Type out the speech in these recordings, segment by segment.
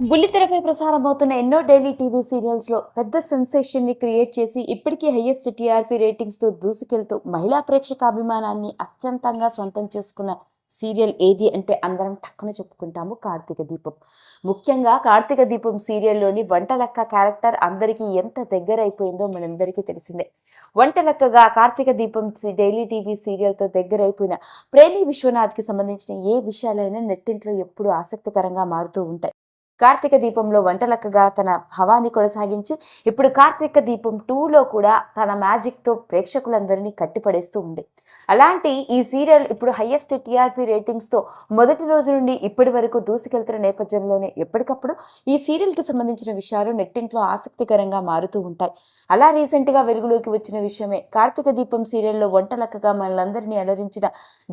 బుల్లితెరపై ప్రసారమవుతున్న ఎన్నో daily TV సీరియల్స్లో పెద్ద సెన్సేషన్ని క్రియేట్ చేసి ఇప్పటికీ హైయెస్ట్ టీఆర్పీ రేటింగ్స్తో దూసుకెళ్తూ మహిళా ప్రేక్షక అభిమానాన్ని అత్యంతంగా సొంతం చేసుకున్న సీరియల్ ఏది అంటే అందరం టక్కున చెప్పుకుంటాము కార్తీక దీపం. ముఖ్యంగా కార్తీక దీపం సీరియల్లోని వంటలక్క క్యారెక్టర్ అందరికీ ఎంత దగ్గర అయిపోయిందో మనందరికీ తెలిసిందే. వంటలక్కగా కార్తీక దీపం డైలీ టీవీ సీరియల్తో దగ్గర అయిపోయిన ప్రేమి విశ్వనాథ్కి సంబంధించిన ఏ విషయాలైనా నెట్టింట్లో ఎప్పుడూ ఆసక్తికరంగా మారుతూ ఉంటాయి. కార్తీక దీపంలో వంటలక్కగా తన హవాని కొనసాగించి ఇప్పుడు కార్తీక దీపం టూలో కూడా తన మ్యాజిక్తో ప్రేక్షకులందరినీ కట్టిపడేస్తూ ఉంది. అలాంటి ఈ సీరియల్ ఇప్పుడు హయ్యెస్ట్ టీఆర్పీ రేటింగ్స్తో మొదటి రోజు నుండి ఇప్పటి వరకు దూసుకెళ్తున్న నేపథ్యంలోనే ఎప్పటికప్పుడు ఈ సీరియల్కి సంబంధించిన విషయాలు నెట్టింట్లో ఆసక్తికరంగా మారుతూ ఉంటాయి. అలా రీసెంట్గా వెలుగులోకి వచ్చిన విషయమే. కార్తీక దీపం సీరియల్లో వంటలక్కగా మనలందరినీ అలరించిన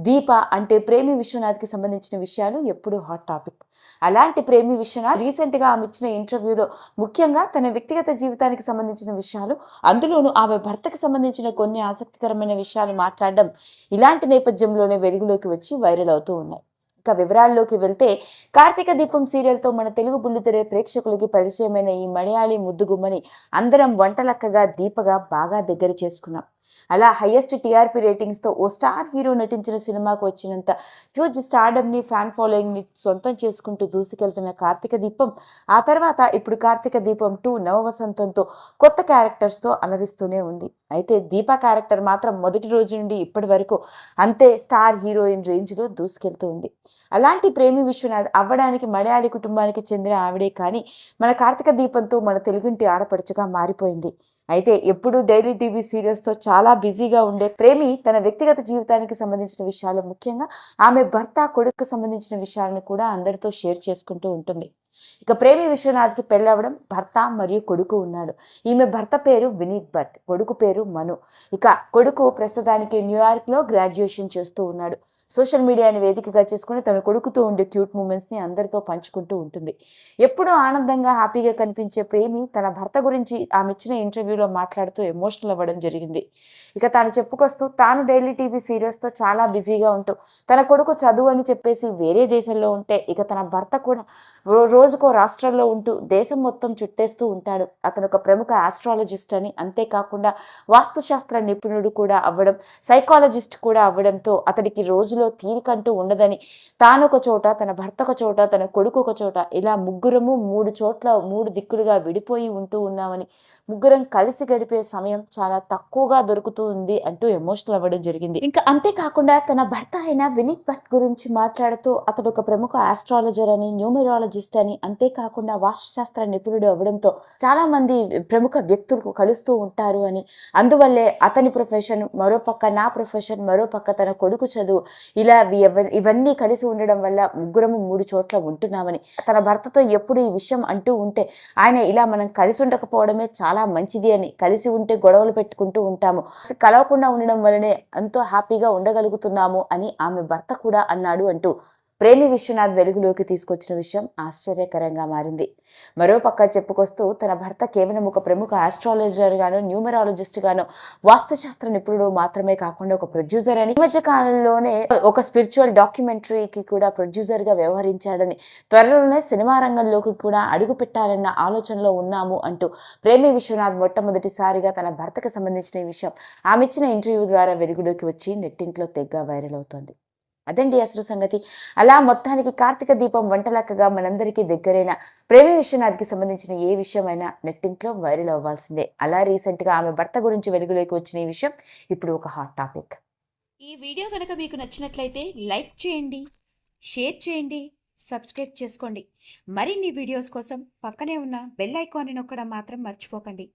దీప అంటే ప్రేమి విశ్వనాథ్కి సంబంధించిన విషయాలు ఎప్పుడూ హాట్ టాపిక్. అలాంటి ప్రేమి విశ్వనాథ్ రీసెంట్గా ఆమె ఇచ్చిన ఇంటర్వ్యూలో ముఖ్యంగా తన వ్యక్తిగత జీవితానికి సంబంధించిన విషయాలు అందులోనూ ఆమె భర్తకి సంబంధించిన కొన్ని ఆసక్తికరమైన విషయాలు మాట్లాడడం ఇలాంటి నేపథ్యంలోనే వెలుగులోకి వచ్చి వైరల్ అవుతూ ఉన్నాయి. ఇక వివరాల్లోకి వెళ్తే కార్తీక దీపం సీరియల్తో మన తెలుగు బుల్లితెర ప్రేక్షకులకి పరిచయమైన ఈ మలయాళీ ముద్దుగుమ్మని అందరం వంటలక్కగా దీపగా బాగా దగ్గర చేసుకున్నాం. అలా హయ్యెస్ట్ టీఆర్పీ రేటింగ్స్తో ఓ స్టార్ హీరో నటించిన సినిమాకు వచ్చినంత హ్యూజ్ స్టార్డమ్ని ఫ్యాన్ ఫాలోయింగ్ని సొంతం చేసుకుంటూ దూసుకెళ్తున్న కార్తీక దీపం ఆ తర్వాత ఇప్పుడు కార్తీక దీపం టూ నవవసంతంతో కొత్త క్యారెక్టర్స్తో అలరిస్తూనే ఉంది. అయితే దీప క్యారెక్టర్ మాత్రం మొదటి రోజు నుండి ఇప్పటి వరకు అంతే స్టార్ హీరోయిన్ రేంజ్లో దూసుకెళ్తూ ఉంది అలాంటి ప్రేమి విశ్వనాథ్ అవ్వడానికి మలయాళీ కుటుంబానికి చెందిన ఆవిడే కానీ మన కార్తీక దీపంతో మన తెలుగుంటి ఆడపడుచుగా మారిపోయింది. అయితే ఎప్పుడు డైలీ టీవీ సీరియల్స్తో చాలా బిజీగా ఉండే ప్రేమి తన వ్యక్తిగత జీవితానికి సంబంధించిన విషయాలు ముఖ్యంగా ఆమె భర్త కొడుకు సంబంధించిన విషయాలను కూడా అందరితో షేర్ చేసుకుంటూ ఉంటుంది. ఇక ప్రేమి విశ్వనాథ్కి పెళ్ళవడం భర్త మరియు కొడుకు ఉన్నాడు. ఈమె భర్త పేరు వినీత్ భట్ కొడుకు పేరు మను. ఇక కొడుకు ప్రస్తుతానికి న్యూయార్క్లో గ్రాడ్యుయేషన్ చేస్తూ ఉన్నాడు. సోషల్ మీడియాని వేదికగా చేసుకుని తన కొడుకుతో ఉండే క్యూట్ మూమెంట్స్ని అందరితో పంచుకుంటూ ఉంటుంది. ఎప్పుడూ ఆనందంగా హ్యాపీగా కనిపించే ప్రేమి తన భర్త గురించి ఆమె ఇచ్చిన ఇంటర్వ్యూలో మాట్లాడుతూ ఎమోషనల్ అవ్వడం జరిగింది. ఇక తాను చెప్పుకొస్తూ తాను డైలీ టీవీ సీరియల్స్తో చాలా బిజీగా ఉంటూ తన కొడుకు చదువు అని చెప్పేసి వేరే దేశంలో ఉంటే ఇక తన భర్త కూడా రోజుకో రాష్ట్రంలో ఉంటూ దేశం మొత్తం చుట్టేస్తూ ఉంటాడు. అతను ఒక ప్రముఖ ఆస్ట్రాలజిస్ట్ అని అంతేకాకుండా వాస్తుశాస్త్ర నిపుణుడు కూడా అవ్వడం సైకాలజిస్ట్ కూడా అవ్వడంతో అతడికి రోజులో తీరికంటూ ఉండదని. తాను ఒక చోట తన భర్త ఒక చోట తన కొడుకు ఒక చోట ఇలా ముగ్గురము మూడు చోట్ల మూడు దిక్కులుగా విడిపోయి ఉంటూ ఉన్నామని. ముగ్గురం కలిసి గడిపే సమయం చాలా తక్కువగా దొరుకుతూ ఉంది అంటూ ఎమోషనల్ అవ్వడం జరిగింది. ఇంకా అంతేకాకుండా తన భర్త అయిన వినీత్ భట్ గురించి మాట్లాడుతూ అతడు ఒక ప్రముఖ ఆస్ట్రాలజర్ అని న్యూమరాలజిస్ట్ అని అంతేకాకుండా వాస్తుశాస్త్ర నిపుణుడు అవ్వడంతో చాలా మంది ప్రముఖ వ్యక్తులకు కలుస్తూ ఉంటారు అని. అందువల్లే అతని ప్రొఫెషన్ మరో పక్క నా ప్రొఫెషన్ మరో పక్క తన కొడుకు చదువు ఇలా ఇవన్నీ కలిసి ఉండడం వల్ల ముగ్గురము మూడు చోట్ల ఉంటున్నామని తన భర్తతో ఎప్పుడు ఈ విషయం అంటూ ఉంటే ఆయన ఇలా మనం కలిసి ఉండకపోవడమే చాలా మంచిది అని కలిసి ఉంటే గొడవలు పెట్టుకుంటూ ఉంటాము. కలవకుండా ఉండడం వల్లనే ఎంతో హ్యాపీగా ఉండగలుగుతున్నాము అని ఆమె భర్త కూడా అన్నాడు అంటూ ప్రేమి విశ్వనాథ్ వెలుగులోకి తీసుకొచ్చిన విషయం ఆశ్చర్యకరంగా మారింది. మరోపక్క చెప్పుకొస్తూ తన భర్త కేవలం ఒక ప్రముఖ ఆస్ట్రాలజర్ గాను వాస్తుశాస్త్ర నిపుణుడు మాత్రమే కాకుండా ఒక ప్రొడ్యూసర్ అని ఈ మధ్య కాలంలోనే ఒక స్పిరిచువల్ డాక్యుమెంటరీకి కూడా ప్రొడ్యూసర్గా వ్యవహరించాడని త్వరలోనే సినిమా రంగంలోకి కూడా అడుగు పెట్టాలన్న ఆలోచనలో ఉన్నాము అంటూ ప్రేమి విశ్వనాథ్ మొట్టమొదటిసారిగా తన భర్తకు సంబంధించిన ఈ విషయం ఆమె ఇచ్చిన ఇంటర్వ్యూ ద్వారా వెలుగులోకి వచ్చి నెట్టింట్లో తెగ్గ వైరల్ అవుతోంది. అదండి అసలు సంగతి. అలా మొత్తానికి కార్తీక దీపం వంటలక్కగా మనందరికీ దగ్గరైన ప్రేమ విశ్వనాథ్కి సంబంధించిన ఏ విషయమైనా నెట్టింట్లో వైరల్ అవ్వాల్సిందే. అలా రీసెంట్గా ఆమె భర్త గురించి వెలుగులోకి వచ్చిన ఈ విషయం ఇప్పుడు ఒక హాట్ టాపిక్. ఈ వీడియో కనుక మీకు నచ్చినట్లయితే లైక్ చేయండి షేర్ చేయండి సబ్స్క్రైబ్ చేసుకోండి. మరిన్ని వీడియోస్ కోసం పక్కనే ఉన్న బెల్ ఐకాన్ని నొక్కడం మాత్రం మర్చిపోకండి.